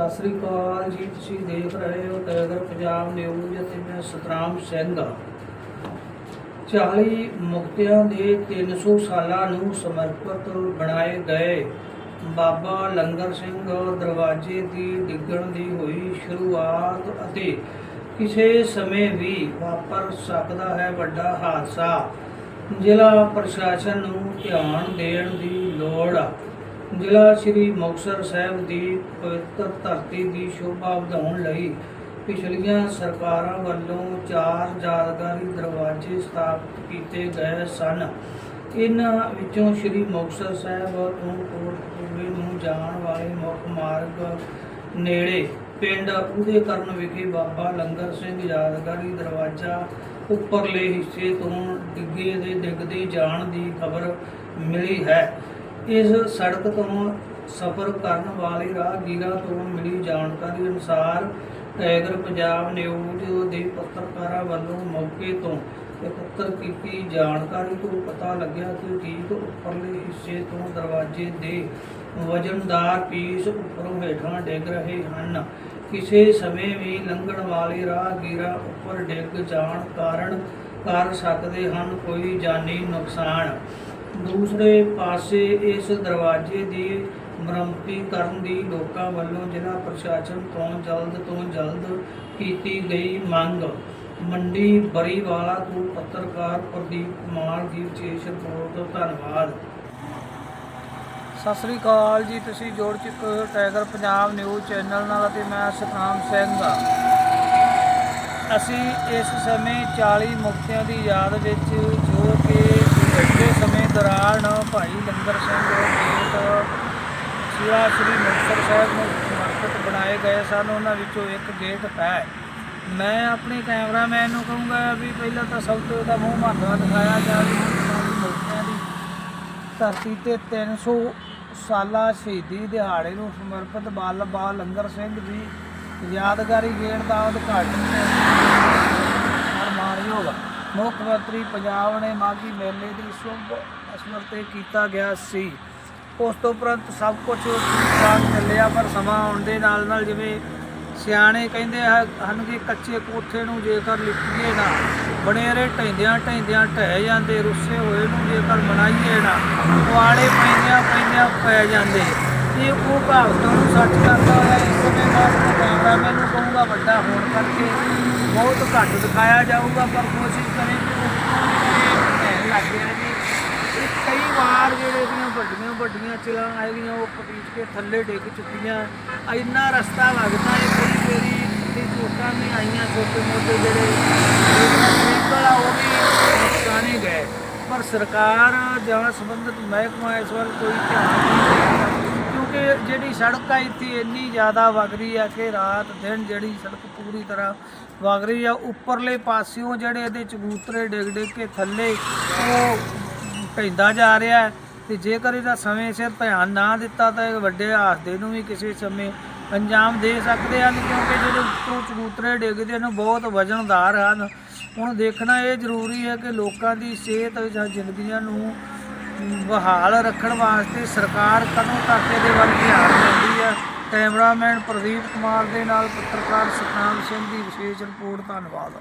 ਸਤਿ ਸ੍ਰੀ ਅਕਾਲ ਜੀ, ਤੁਸੀਂ ਦੇਖ ਰਹੇ ਹੋ ਟਾਈਗਰ ਪੰਜਾਬ ਨਿਊਜ਼ ਅਤੇ ਮੈਂ ਸਤਰਾਮ ਸਿੰਘ। 40 ਮੁਕਤਿਆਂ ਦੇ 300 ਸਾਲਾਂ ਨੂੰ ਸਮਰਪਿਤ ਬਣਾਏ ਗਏ ਬਾਬਾ ਲੰਗਰ ਸਿੰਘ ਦਰਵਾਜ਼ੇ ਦੀ ਡਿੱਗਣ ਦੀ ਹੋਈ ਸ਼ੁਰੂਆਤ ਅਤੇ ਕਿਸੇ ਸਮੇਂ ਵੀ ਵਾਪਰ ਸਕਦਾ ਹੈ ਵੱਡਾ ਹਾਦਸਾ। ਜ਼ਿਲ੍ਹਾ ਪ੍ਰਸ਼ਾਸਨ ਨੂੰ ਧਿਆਨ ਦੇਣ ਦੀ ਲੋੜ ਆ ਜ਼ਿਲ੍ਹਾ ਸ੍ਰੀ ਮੁਕਤਸਰ ਸਾਹਿਬ ਦੀ ਪਵਿੱਤਰ ਧਰਤੀ ਦੀ ਸ਼ੋਭਾ ਵਧਾਉਣ ਲਈ ਪਿਛਲੀਆਂ ਸਰਕਾਰਾਂ ਵੱਲੋਂ ਚਾਰ ਯਾਦਗਾਰੀ ਦਰਵਾਜ਼ੇ ਸਥਾਪਿਤ ਕੀਤੇ ਗਏ ਸਨ। ਇਹਨਾਂ ਵਿੱਚੋਂ ਸ੍ਰੀ ਮੁਕਤਸਰ ਸਾਹਿਬ ਤੋਂ ਕੋਟਕਪੂਰੇ ਨੂੰ ਜਾਣ ਵਾਲੇ ਮੁੱਖ ਮਾਰਗ ਨੇੜੇ ਪਿੰਡ ਉਹਦੇ ਕਰਨ ਵਿਖੇ ਬਾਬਾ ਲੰਗਰ ਸਿੰਘ ਯਾਦਗਾਰੀ ਦਰਵਾਜ਼ਾ ਉੱਪਰਲੇ ਹਿੱਸੇ ਤੋਂ ਡਿੱਗੇ ਦੇ ਡਿੱਗਦੇ ਜਾਣ ਦੀ ਖਬਰ ਮਿਲੀ ਹੈ। ਇਸ ਸੜਕ ਤੋਂ ਸਫ਼ਰ ਕਰਨ ਵਾਲੇ ਰਾਹਗੀਰਾਂ ਤੋਂ ਮਿਲੀ ਜਾਣਕਾਰੀ ਅਨੁਸਾਰ ਟਾਈਗਰ ਪੰਜਾਬ ਨਿਊਜ਼ ਦੇ ਪੱਤਰਕਾਰਾਂ ਵੱਲੋਂ ਮੌਕੇ ਤੋਂ ਇਕੱਤਰ ਕੀਤੀ ਜਾਣਕਾਰੀ ਤੋਂ ਪਤਾ ਲੱਗਿਆ ਕਿ ਠੀਕ ਉੱਪਰਲੇ ਹਿੱਸੇ ਤੋਂ ਦਰਵਾਜ਼ੇ ਦੇ ਵਜ਼ਨਦਾਰ ਪੀਸ ਉੱਪਰੋਂ ਹੇਠਾਂ ਡਿੱਗ ਰਹੇ ਹਨ। ਕਿਸੇ ਸਮੇਂ ਵੀ ਲੰਘਣ ਵਾਲੇ ਰਾਹਗੀਰਾਂ ਉੱਪਰ ਡਿੱਗ ਜਾਣ ਕਾਰਨ ਕਰ ਸਕਦੇ ਹਨ ਕੋਈ ਜਾਨੀ ਨੁਕਸਾਨ। ਦੂਸਰੇ ਪਾਸੇ ਇਸ ਦਰਵਾਜ਼ੇ ਦੀ ਮੁਰੰਮਤੀ ਕਰਨ ਦੀ ਲੋਕਾਂ ਵੱਲੋਂ ਜ਼ਿਲ੍ਹਾ ਪ੍ਰਸ਼ਾਸਨ ਤੋਂ ਜਲਦ ਤੋਂ ਜਲਦ ਕੀਤੀ ਗਈ ਮੰਗ। ਮੰਡੀ ਬਰੀਵਾਲਾ ਤੋਂ ਪੱਤਰਕਾਰ ਪ੍ਰਦੀਪ ਕੁਮਾਰ ਦੀ ਵਿਸ਼ੇਸ਼ ਰਿਪੋਰਟ, ਧੰਨਵਾਦ। ਸਤਿ ਸ੍ਰੀ ਅਕਾਲ ਜੀ, ਤੁਸੀਂ ਜੋੜ ਚੁੱਕ ਹੋ ਟਾਈਗਰ ਪੰਜਾਬ ਨਿਊਜ਼ ਚੈਨਲ ਨਾਲ ਅਤੇ ਮੈਂ ਸਤਨਾਮ ਸਿੰਘ ਹਾਂ ਅਸੀਂ ਇਸ ਸਮੇਂ 40 ਮੁਕਤਿਆਂ ਦੀ ਯਾਦ ਵਿੱਚ ਜੋ ਕਿ ਪਿਛਲੇ ਸਮੇਂ ਦੌਰਾਨ ਭਾਈ ਲੰਗਰ ਸਿੰਘ ਗੇਟ ਸਿਵਾ ਸ੍ਰੀ ਮੁਕਤਸਰ ਸਾਹਿਬ ਨੂੰ ਸਮਰਪਿਤ ਬਣਾਏ ਗਏ ਸਨ। ਉਹਨਾਂ ਵਿੱਚੋਂ ਇੱਕ ਗੇਟ ਹੈ। ਮੈਂ ਆਪਣੇ ਕੈਮਰਾਮੈਨ ਨੂੰ ਕਹੂੰਗਾ ਵੀ ਪਹਿਲਾਂ ਤਾਂ ਸਭ ਤੋਂ ਇਹਦਾ ਮੂੰਹ ਮਾਥਾ ਦਿਖਾਇਆ ਜਾਵੇ ਚਾਲੀ ਦੀ ਧਰਤੀ ਤੇ 300 ਸਾਲਾ ਸ਼ਹੀਦੀ ਦਿਹਾੜੇ ਨੂੰ ਸਮਰਪਿਤ ਬਾਲ ਬਾਲ ਲੰਗਰ ਸਿੰਘ ਦੀ ਯਾਦਗਾਰੀ ਗੇਟ ਦਾ ਉਦਘਾਟਨ ਮੁੱਖ ਮੰਤਰੀ ਪੰਜਾਬ ਨੇ ਮਾਘੀ ਮੇਲੇ ਦੀ ਸ਼ੁਭ ਅਸਮਰ ਤੇ ਕੀਤਾ ਗਿਆ ਸੀ। ਉਸ ਤੋਂ ਉਪਰੰਤ ਸਭ ਕੁਝ ਠੀਕ ਠਾਕ ਚੱਲਿਆ, ਪਰ ਸਮਾਂ ਆਉਣ ਦੇ ਨਾਲ ਨਾਲ ਜਿਵੇਂ ਸਿਆਣੇ ਕਹਿੰਦੇ ਆ- ਹਨ ਕਿ ਕੱਚੇ ਕੋਠੇ ਨੂੰ ਜੇਕਰ ਲਿਪੀਏ ਨਾ, ਬਨੇਰੇ ਢੈਂਦਿਆਂ ਢੈਂਦਿਆਂ ਢਹਿ ਜਾਂਦੇ, ਰੁੱਸੇ ਹੋਏ ਨੂੰ ਜੇਕਰ ਬਣਾਈਏ ਨਾ ਪੁਆੜੇ ਪੈਂਦਿਆਂ ਪੈਂਦਿਆਂ ਪੈ ਜਾਂਦੇ। ਇਹ ਉਹ ਕਹਾਵਤ ਨੂੰ ਸੱਚ ਕਰਦਾ ਹੋਇਆ, ਇਸ ਸਮੇਂ ਮੈਂ ਆਪਣੇ ਕੈਮਰਾਮੈਨ ਨੂੰ ਕਹੂੰਗਾ ਵੱਡਾ ਹੋਣ ਕਰਕੇ ਬਹੁਤ ਘੱਟ ਦਿਖਾਇਆ ਜਾਊਗਾ, ਪਰ ਕੋਸ਼ਿਸ਼ ਕਰੇ ਕਿ ਲੱਗ ਰਿਹਾ ਜੀ ਇਹ ਕਈ ਵਾਰ ਜਿਹੜੇ ਦੀਆਂ ਵੱਡੀਆਂ ਵੱਡੀਆਂ ਚਲਾਂ ਆਈਆਂ ਉਹ ਪਟੀਚ ਕੇ ਥੱਲੇ ਡਿੱਗ ਚੁੱਕੀਆਂ। ਇੰਨਾ ਰਸਤਾ ਲੱਗਦਾ ਹੈ ਕਈ ਵਾਰੀ ਤੇ ਝੋਟਾਂ ਵੀ ਆਈਆਂ ਛੋਟੇ ਮੋਟੇ ਜਿਹੜੇ ਵਹੀਕਲ ਆ, ਉਹ ਵੀ ਨੁਕਸਾਨੇ ਗਏ। ਪਰ ਸਰਕਾਰ ਜਾਂ ਸੰਬੰਧਿਤ ਮਹਿਕਮਾ ਇਸ ਵੱਲ ਕੋਈ ਧਿਆਨ ਨਹੀਂ ਜਿਹੜੀ ਸੜਕ ਆ ਇੱਥੇ ਇੰਨੀ ਜ਼ਿਆਦਾ ਵਗ ਰਹੀ ਆ ਕਿ ਰਾਤ ਦਿਨ ਜਿਹੜੀ ਸੜਕ ਪੂਰੀ ਤਰ੍ਹਾਂ ਵਗ ਰਹੀ ਆ। ਉੱਪਰਲੇ ਪਾਸਿਓਂ ਜਿਹੜੇ ਇਹਦੇ ਚਬੂਤਰੇ ਡਿੱਗ ਡਿੱਗ ਕੇ ਥੱਲੇ ਉਹ ਪੈਂਦਾ ਜਾ ਰਿਹਾ ਹੈ ਤੇ ਜੇਕਰ ਇਹਦਾ ਸਮੇਂ ਸਿਰ ਧਿਆਨ ਨਾ ਦਿੱਤਾ ਤਾਂ ਇਹ ਵੱਡੇ ਹਾਦਸੇ ਨੂੰ ਵੀ ਕਿਸੇ ਸਮੇਂ ਅੰਜਾਮ ਦੇ ਸਕਦੇ ਹਨ, ਕਿਉਂਕਿ ਜਿਹੜੇ ਉੱਤੋਂ ਚਬੂਤਰੇ ਡਿੱਗਦੇ ਨੇ ਬਹੁਤ ਵਜ਼ਨਦਾਰ ਹਨ। ਹੁਣ ਦੇਖਣਾ ਇਹ ਜ਼ਰੂਰੀ ਹੈ ਕਿ ਲੋਕਾਂ ਦੀ ਸਿਹਤ ਜਾਂ ਜ਼ਿੰਦਗੀਆਂ ਨੂੰ ਬਹਾਲ ਰੱਖਣ ਵਾਸਤੇ ਸਰਕਾਰ ਕਦੋਂ ਤੱਕ ਇਹਦੇ ਵੱਲ ਧਿਆਨ ਦਿੰਦੀ ਹੈ? ਕੈਮਰਾਮੈਨ ਪ੍ਰਦੀਪ ਕੁਮਾਰ ਦੇ ਨਾਲ ਪੱਤਰਕਾਰ ਸੁਖਨਾਮ ਸਿੰਘ ਦੀ ਵਿਸ਼ੇਸ਼ ਰਿਪੋਰਟ, ਧੰਨਵਾਦ।